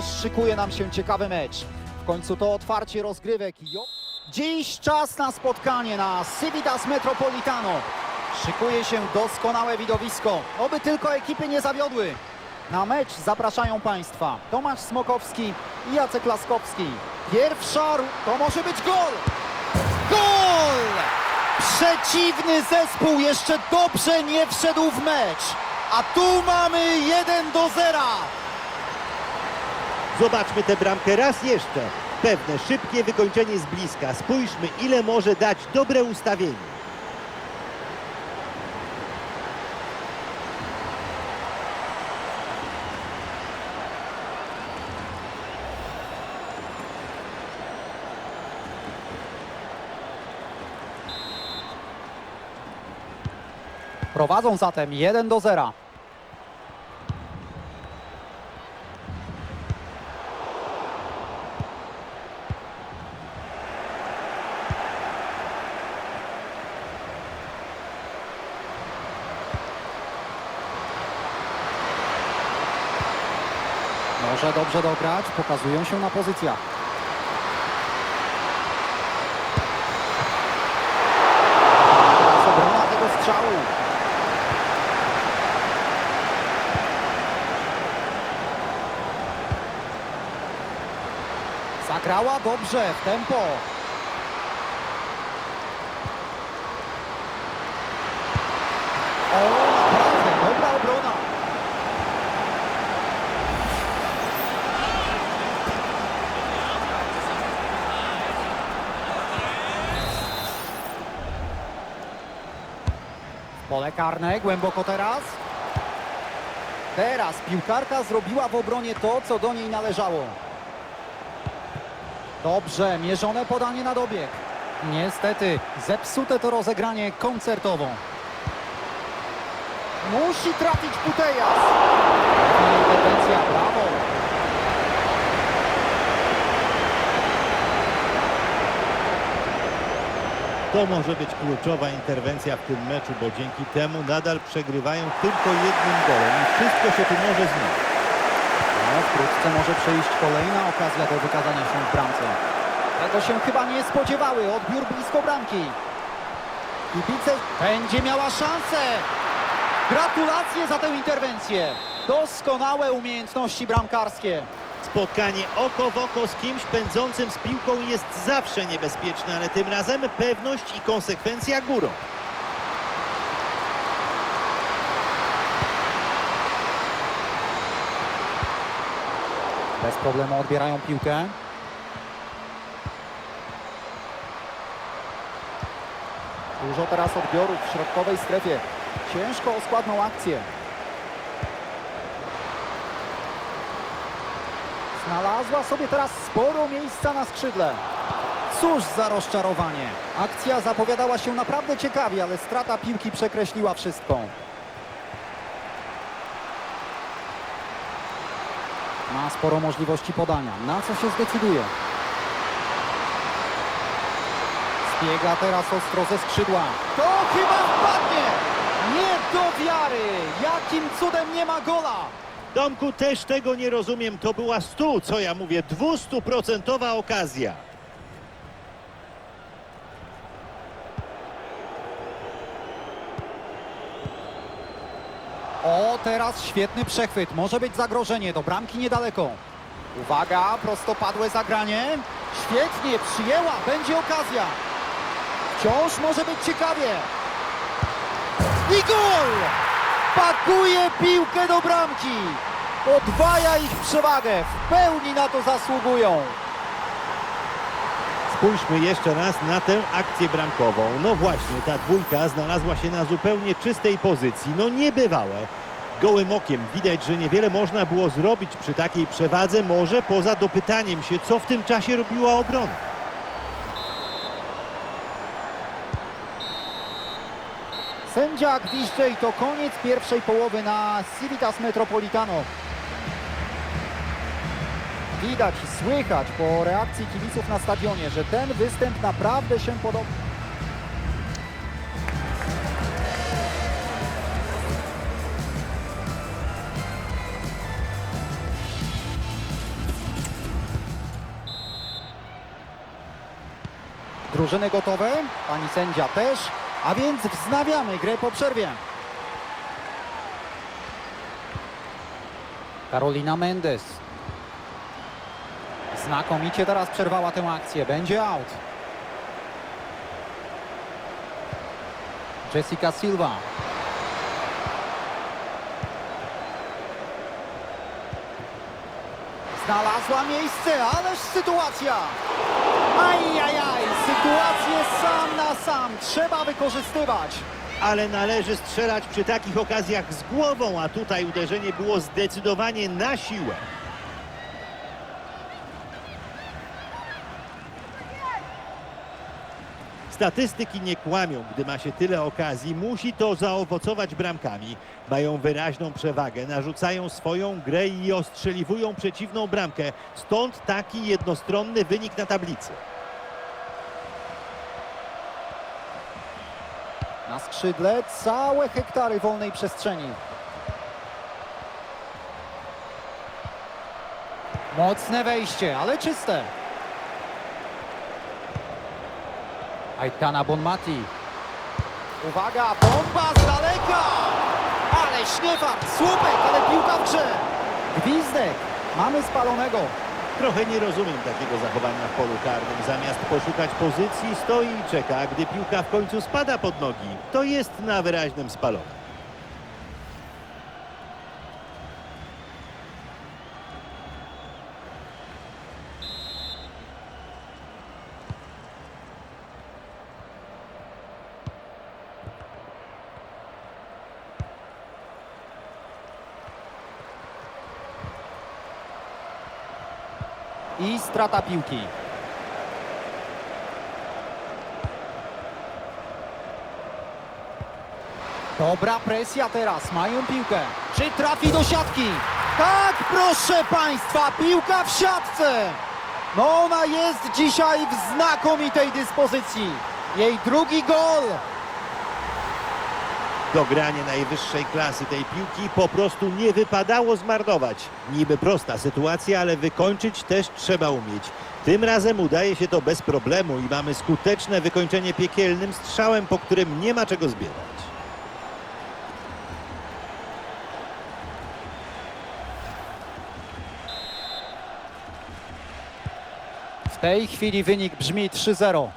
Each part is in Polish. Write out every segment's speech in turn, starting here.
ależ szykuje nam się ciekawy mecz. W końcu to otwarcie rozgrywek. Jo- Dziś czas na spotkanie na Civitas Metropolitano. Szykuje się doskonałe widowisko. Oby tylko ekipy nie zawiodły. Na mecz zapraszają Państwa Tomasz Smokowski i Jacek Laskowski. Pierwsza, to może być gol! Gol! Przeciwny zespół jeszcze dobrze nie wszedł w mecz. A tu mamy 1 do 0. Zobaczmy tę bramkę raz jeszcze. Pewne szybkie wykończenie z bliska. Spójrzmy, ile może dać dobre ustawienie. Prowadzą zatem 1 do 0. Może dobrze dograć, pokazują się na pozycjach. Obrona tego strzału. Zagrała dobrze w tempo naprawdę, dobra obrona. Pole karne, głęboko teraz. Teraz piłkarka zrobiła w obronie to, co do niej należało. Dobrze, mierzone podanie na dobieg. Niestety, zepsute to rozegranie koncertową. Musi trafić Putejas. Brawo. To może być kluczowa interwencja w tym meczu, bo dzięki temu nadal przegrywają tylko jednym golem i wszystko się tu może zmienić. No, wkrótce może przyjść kolejna okazja do wykazania się w bramce. Tego się chyba nie spodziewały. Odbiór blisko bramki. Kibice będzie miała szansę. Gratulacje za tę interwencję. Doskonałe umiejętności bramkarskie. Spotkanie oko w oko z kimś pędzącym z piłką jest zawsze niebezpieczne, ale tym razem pewność i konsekwencja górą. Bez problemu odbierają piłkę. Dużo teraz odbiorów w środkowej strefie. Ciężko o składną akcję. Znalazła sobie teraz sporo miejsca na skrzydle. Cóż za rozczarowanie. Akcja zapowiadała się naprawdę ciekawie, ale strata piłki przekreśliła wszystko. Ma sporo możliwości podania. Na co się zdecyduje? Zbiega teraz ostro ze skrzydła. To chyba wpadnie! Nie do wiary! Jakim cudem nie ma gola? Domku też tego nie rozumiem. To była stu, co ja mówię, dwustuprocentowa okazja. O, teraz świetny przechwyt. Może być zagrożenie. Do bramki niedaleko. Uwaga, prostopadłe zagranie. Świetnie, przyjęła. Będzie okazja. Wciąż może być ciekawie. I gol! Pakuje piłkę do bramki. Podwaja ich przewagę. W pełni na to zasługują. Spójrzmy jeszcze raz na tę akcję bramkową. No właśnie, ta dwójka znalazła się na zupełnie czystej pozycji. No niebywałe. Gołym okiem widać, że niewiele można było zrobić przy takiej przewadze, może poza dopytaniem się, co w tym czasie robiła obrona. Sędzia gwizdże i to koniec pierwszej połowy na Civitas Metropolitano. Widać, słychać po reakcji kibiców na stadionie, że ten występ naprawdę się podoba. Drużyny gotowe, pani sędzia też a więc wznawiamy grę po przerwie. Karolina Mendes. Znakomicie teraz przerwała tę akcję. Będzie out. Jessica Silva. Znalazła miejsce, ależ sytuacja. Ajajaj, sytuację sam na sam trzeba wykorzystywać. Ale należy strzelać przy takich okazjach z głową, a tutaj uderzenie było zdecydowanie na siłę. Statystyki nie kłamią, gdy ma się tyle okazji, musi to zaowocować bramkami. Mają wyraźną przewagę, narzucają swoją grę i ostrzeliwują przeciwną bramkę. Stąd taki jednostronny wynik na tablicy. Na skrzydle całe hektary wolnej przestrzeni. Mocne wejście, ale czyste. Aitana Bonmati. Uwaga, bomba z daleka! Ale śniewak, słupek, ale piłka w grze. Gwizdek, mamy spalonego. Trochę nie rozumiem takiego zachowania w polu karnym. Zamiast poszukać pozycji, stoi i czeka, gdy piłka w końcu spada pod nogi, to jest na wyraźnym spalonym. I strata piłki. Dobra presja teraz, mają piłkę. Czy trafi do siatki? Tak, proszę Państwa, piłka w siatce. No ona jest dzisiaj w znakomitej dyspozycji. Jej drugi gol. Dogranie najwyższej klasy tej piłki po prostu nie wypadało zmarnować. Niby prosta sytuacja, ale wykończyć też trzeba umieć. Tym razem udaje się to bez problemu i mamy skuteczne wykończenie piekielnym strzałem, po którym nie ma czego zbierać. W tej chwili wynik brzmi 3-0.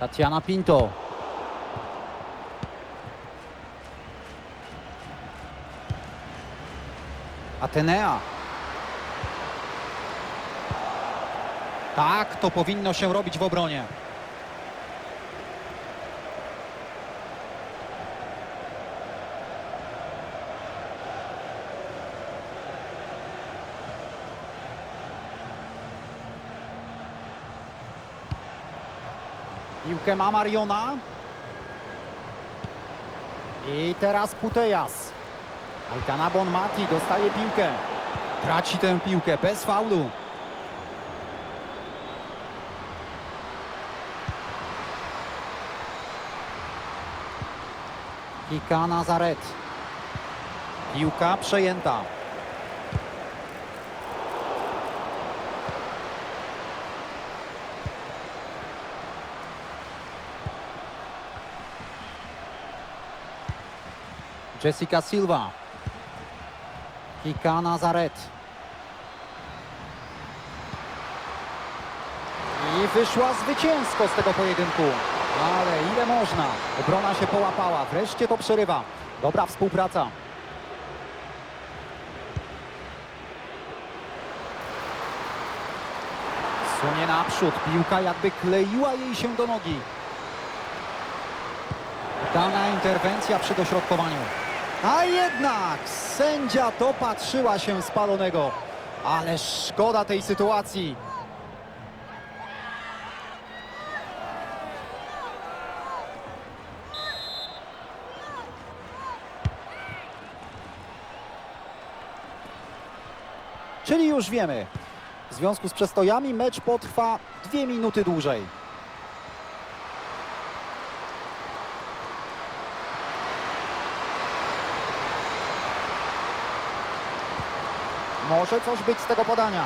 Tatiana Pinto. Atenea. Tak, to powinno się robić w obronie. Piłkę ma Mariona. I teraz Putejas. Altana Bonmati dostaje piłkę. Traci tę piłkę bez faulu. Kika Nazaret. Piłka przejęta. Jessica Silva. Kika Nazaret. I wyszła zwycięsko z tego pojedynku. Ale ile można? Obrona się połapała. Wreszcie to przerywa. Dobra współpraca. Sunie naprzód. Piłka jakby kleiła jej się do nogi. Dana interwencja przy dośrodkowaniu. A jednak sędzia dopatrzyła się spalonego. Ale szkoda tej sytuacji. Czyli już wiemy. W związku z przestojami mecz potrwa dwie minuty dłużej. Może coś być z tego podania.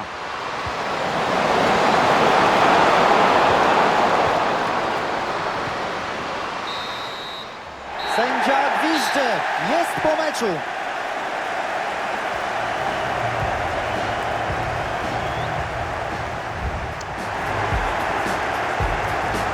Sędzia gwizdzy. Jest po meczu.